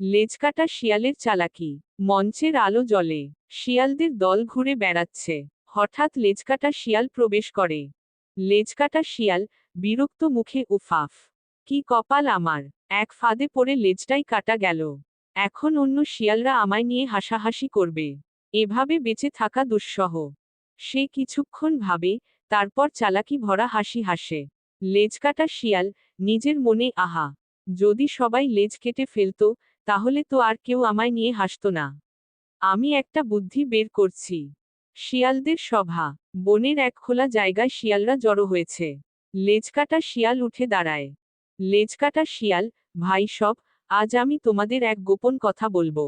লেজকাটা শিয়ালের চালাকি। মঞ্চের আলো জ্বলে। শিয়ালদের দল ঘুরে বেড়াচ্ছে। হঠাৎ লেজকাটা শিয়াল প্রবেশ করে। লেজকাটা শিয়াল বিরক্ত মুখে উফাফ। কি কপাল আমার! এক ফাঁদে পড়ে লেজটাই কাটা গেল। এখন অন্য শিয়ালরা আমায় নিয়ে হাসাহাসি করবে। এভাবে বেঁচে থাকা দুঃসহ সে কিছুক্ষণ ভাবে, তারপর চালাকি ভরা হাসি হাসে। লেজকাটা শিয়াল নিজের মনে আহা। যদি সবাই লেজ কেটে ফেলতো তাহলে তো আর কেউ আমায় নিয়ে হাসতো না। আমি একটা বুদ্ধি বের করছি। শিয়ালদের সভা। বনের এক খোলা জায়গায় শিয়ালরা জড়ো হয়েছে। লেজকাটা শিয়াল উঠে দাঁড়ায়। লেজকাটা শিয়াল, ভাই সব, আজ আমি তোমাদের এক গোপন কথা বলব।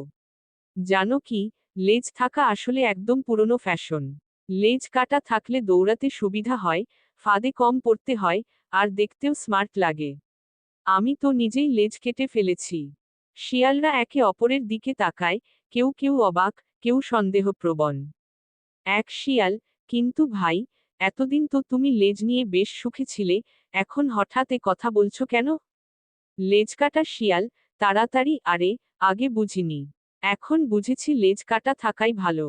জানো কি, লেজ থাকা আসলে একদম পুরনো ফ্যাশন। লেজ কাটা থাকলে দৌড়াতে সুবিধা হয়, ফাঁদে কম পড়তে হয়, আর দেখতেও স্মার্ট লাগে। আমি তো নিজেই লেজ কেটে ফেলেছি। শিয়ালরা একে অপরের দিকে তাকায়, কেউ কেউ অবাক, কেউ সন্দেহপ্রবণ। এক শিয়াল, কিন্তু ভাই, এতদিন তো তুমি লেজ নিয়ে বেশ সুখে ছিলে, এখন হঠাৎ এ কথা বলছো কেন? লেজ কাটা শিয়াল, তাড়াতাড়ি, আরে, আগে বুঝিনি। এখন বুঝেছি লেজ কাটা থাকাই ভালো।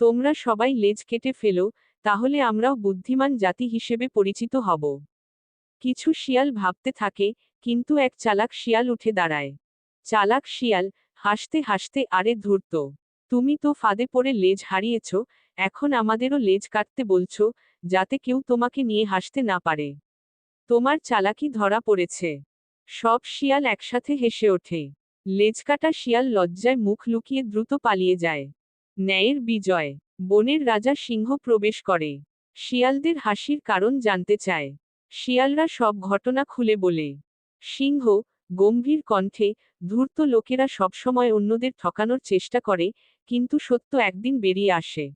তোমরা সবাই লেজ কেটে ফেলো, তাহলে আমরাও বুদ্ধিমান জাতি হিসেবে পরিচিত হব কিছু শিয়াল ভাবতে থাকে, কিন্তু এক চালাক শিয়াল উঠে দাঁড়ায়। চালাক শিয়াল, হাসতে হাসতে আরে ধূর্ত, তুমি তো ফাঁদে পড়ে লেজ হারিয়েছ, এখন আমাদেরও লেজ কাটতে বলছো, যাতে কেউ তোমাকে নিয়ে হাসতে না পারে। তোমার চালাকি ধরা পড়েছে সব শিয়াল একসাথে হেসে ওঠে। লেজকাটা শিয়াল লজ্জায় মুখ লুকিয়ে দ্রুত পালিয়ে যায়। ন্যায়ের বিজয়। বনের রাজা সিংহ প্রবেশ করে। শিয়ালদের হাসির কারণ জানতে চায়। শিয়ালরা সব ঘটনা খুলে বলে। সিংহ গম্ভীর কণ্ঠে, ধূর্ত লোকেরা সবসময় অন্যদের ঠকানোর চেষ্টা করে, কিন্তু সত্য একদিন বেরিয়ে আসে।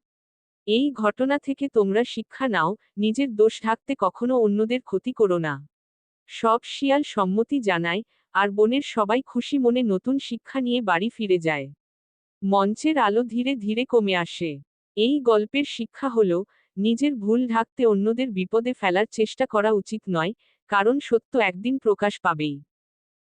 এই ঘটনা থেকে তোমরা শিক্ষা নাও, নিজের দোষ ঢাকতে কখনো অন্যদের ক্ষতি করো না সব শিয়াল সম্মতি জানায়, আর বনের সবাই খুশি মনে নতুন শিক্ষা নিয়ে বাড়ি ফিরে যায়। মঞ্চের আলো ধীরে ধীরে কমে আসে। এই গল্পের শিক্ষা হল, নিজের ভুল ঢাকতে অন্যদের বিপদে ফেলার চেষ্টা করা উচিত নয়, কারণ সত্য একদিন প্রকাশ পাবেই।